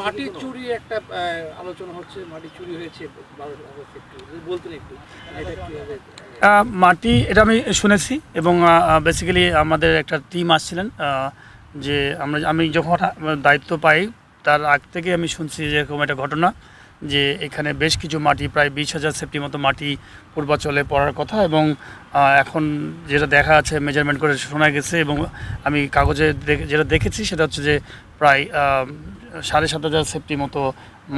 মাটি চুরি একটা আলোচনা হচ্ছে মাটি চুরি হয়েছে একটু বলতেন মাটি এটা আমি শুনেছি এবং বেসিক্যালি আমাদের একটা টিম আসছিলেন যে আমরা আমি যখন দায়িত্ব পাই তার আগ থেকে আমি শুনছি যে এরকম একটা ঘটনা যে এখানে বেশ কিছু মাটি প্রায় বিশ হাজার সেফটি মতো মাটি পূর্বাচলে পড়ার কথা এবং এখন যেটা দেখা আছে মেজারমেন্ট করে শোনা গেছে এবং আমি কাগজে যেটা দেখেছি সেটা হচ্ছে যে প্রায় সাড়ে সাত হাজার সেফটি মতো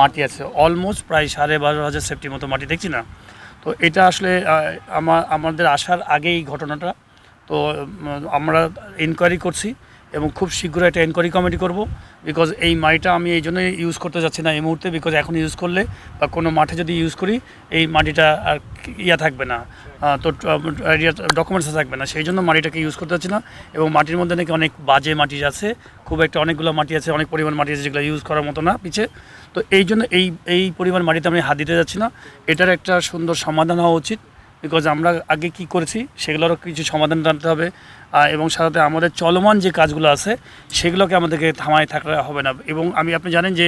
মাটি আছে। অলমোস্ট প্রায় সাড়ে বারো হাজার সেফটি মতো মাটি, দেখছি না? তো এটা আসলে আমার আমাদের আসার আগেই ঘটনাটা। তো আমরা ইনকোয়ারি করছি। এবং খুব শীঘ্রই একটা এনকোয়ারি কমিটি করব। বিকজ এই মাটিটা আমি এই জন্যই ইউজ করতে যাচ্ছি না এই মুহূর্তে বিকজ এখন ইউজ করলে বা কোনো মাঠে যদি ইউজ করি, এই মাটিটা আর ইয়া থাকবে না। তো ডকুমেন্টস থাকবে না। সেই জন্য মাটিটাকে ইউজ করতে যাচ্ছি না। এবং মাটির মধ্যে নাকি অনেক বাজে মাটি আছে। খুব একটা অনেকগুলো মাটি আছে, অনেক পরিমাণ মাটি আছে যেগুলো ইউজ করার মতো না পিছে। তো এই জন্য এই এই পরিমাণ মাটিতে আমি হাত দিতে যাচ্ছি না। এটার একটা সুন্দর সমাধান হওয়া উচিত। বিকজ আমরা আগে কি করেছি, সেগুলোরও কিছু সমাধান জানতে হবে। এবং সাথে আমাদের চলমান যে কাজগুলো আছে, সেগুলোকে আমাদেরকে থামায় থাকলে হবে না। এবং আমি, আপনি জানেন যে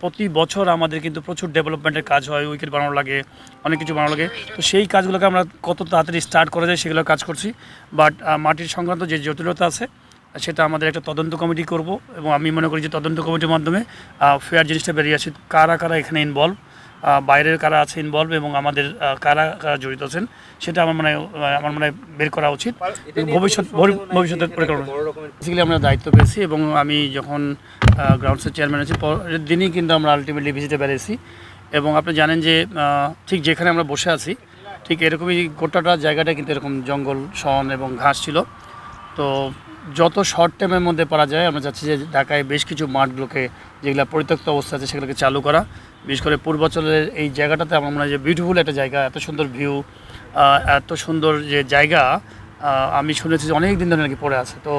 প্রতি বছর আমাদের কিন্তু প্রচুর ডেভেলপমেন্টের কাজ হয় উইকেট বানানো লাগে, অনেক কিছু বানানো লাগে। তো সেই কাজগুলোকে আমরা কত তাড়াতাড়ি স্টার্ট করা যায় সেগুলো কাজ করছি। বাট মাটির সংক্রান্ত যে জটিলতা আছে, সেটা আমাদের একটা তদন্ত কমিটি করব। এবং আমি মনে করি যে তদন্ত কমিটির মাধ্যমে ফেয়ার জিনিসটা বেরিয়ে আসে। কারা কারা এখানে ইনভলভ বাইরের কারা আছে ইনভলভ এবং আমাদের কারা কারা জড়িত আছেন সেটা আমার মনে আমার মনে বের করা উচিত। ভবিষ্যৎ ভবি- ভবিষ্যতের পরিকল্পনা। বেসিক্যালি আমরা দায়িত্ব পেয়েছি এবং আমি যখন গ্রাউন্ডসের চেয়ারম্যান আছি পরের দিনই কিন্তু আমরা আলটিমেটলি ভিজিটে বেরিয়েছি। এবং আপনি জানেন যে ঠিক যেখানে আমরা বসে আছি ঠিক এরকমই গোটাটা জায়গাটা কিন্তু এরকম জঙ্গল শন এবং ঘাস ছিল। তো যত শর্ট টাইমের মধ্যে পারা যায়, আমরা চাচ্ছি যে ঢাকায় বেশ কিছু মাঠগুলোকে, যেগুলো পরিত্যক্ত অবস্থা আছে, সেগুলোকে চালু করা। বিশেষ করে পূর্বাঞ্চলের এই জায়গাটাতে আমার মনে হয় যে বিউটিফুল একটা জায়গা, এত সুন্দর ভিউ এত সুন্দর যে জায়গা আমি শুনেছি যে অনেক দিন ধরে নাকি পড়ে আছে। তো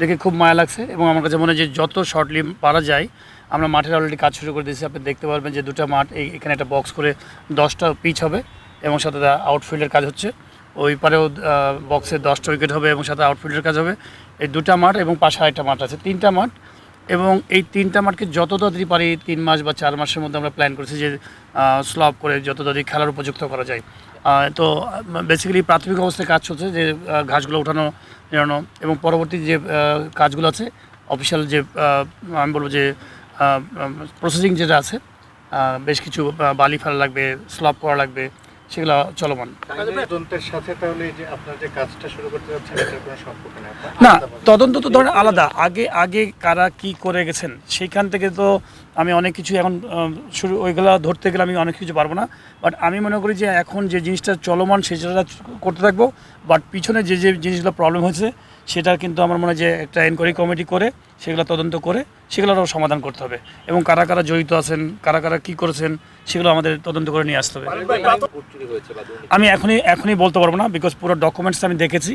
দেখে খুব মায়া লাগছে এবং আমার কাছে মনে হয় যে যত শর্টলি পারা যায়, আমরা মাঠের অলরেডি কাজ শুরু করে দিয়েছি। আপনি দেখতে পারবেন যে দুটো মাঠ এখানে একটা বক্স করে দশটা পিচ হবে এবং সাথে আউটফিল্ডের কাজ হচ্ছে। ওই পারেও বক্সে দশটা উইকেট হবে এবং সাথে আউটফিল্ডের কাজ হবে। এই দুটা মাঠ এবং পাশে আরেকটা মাঠ আছে, তিনটা মাঠ। এবং এই তিনটা মাঠকে যত তাড়াতাড়ি পারি তিন মাস বা চার মাসের মধ্যে আমরা প্ল্যান করেছি যে স্লভ করে যত তাড়াতাড়ি খেলার উপযুক্ত করা যায়। তো বেসিক্যালি প্রাথমিক অবস্থায় কাজ চলছে যে ঘাসগুলো উঠানো নেড়ানো এবং পরবর্তী যে কাজগুলো আছে অফিসিয়াল যে আমি বলব যে প্রসেসিং যেটা আছে বেশ কিছু বালি ফেলা লাগবে স্লভ করা লাগবে সেগুলো চলমান। তদন্তের সাথে তাহলে যে আপনার যে কাজটা শুরু করতে কোনো সম্পর্ক না তদন্ত তো ধরেন আলাদা। আগে আগে কারা কি করে গেছেন সেইখান থেকে তো আমি অনেক কিছু এখন শুরু ওইগুলো ধরতে গেলে আমি অনেক কিছু পারব না। বাট আমি মনে করি যে এখন যে জিনিসটা চলমান সেটা করতে থাকব। বাট পিছনে যে যে জিনিসগুলো প্রবলেম হয়েছে সেটা কিন্তু আমার মনে হয় যে একটা এনকোয়ারি কমিটি করে সেগুলো তদন্ত করে সেগুলোরও সমাধান করতে হবে। এবং কারা কারা জড়িত আছেন, কারা কারা কী করেছেন, সেগুলো আমাদের তদন্ত করে নিয়ে আসতে হবে? আমি এখনই এখনই বলতে পারব না বিকজ পুরো ডকুমেন্টস আমি দেখেছি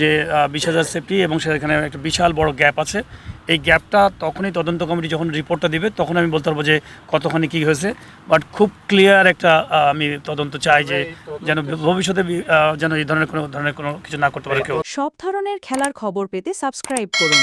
যে বিশ হাজার সেফটি এবং সেখানে একটা বিশাল বড় গ্যাপ আছে। এই গ্যাপটা তখনই তদন্ত কমিটি যখন রিপোর্টটা দিবে, তখন আমি বলতে পারব যে, কতখানি কী হয়েছে। বাট খুব ক্লিয়ার একটা আমি তদন্ত চাই যে, যেন ভবিষ্যতে যেন এই ধরনের কোনো ধরনের কোনো কিছু না করতে পারে কেউ। সব ধরনের খেলার খবর পেতে সাবস্ক্রাইব করুন।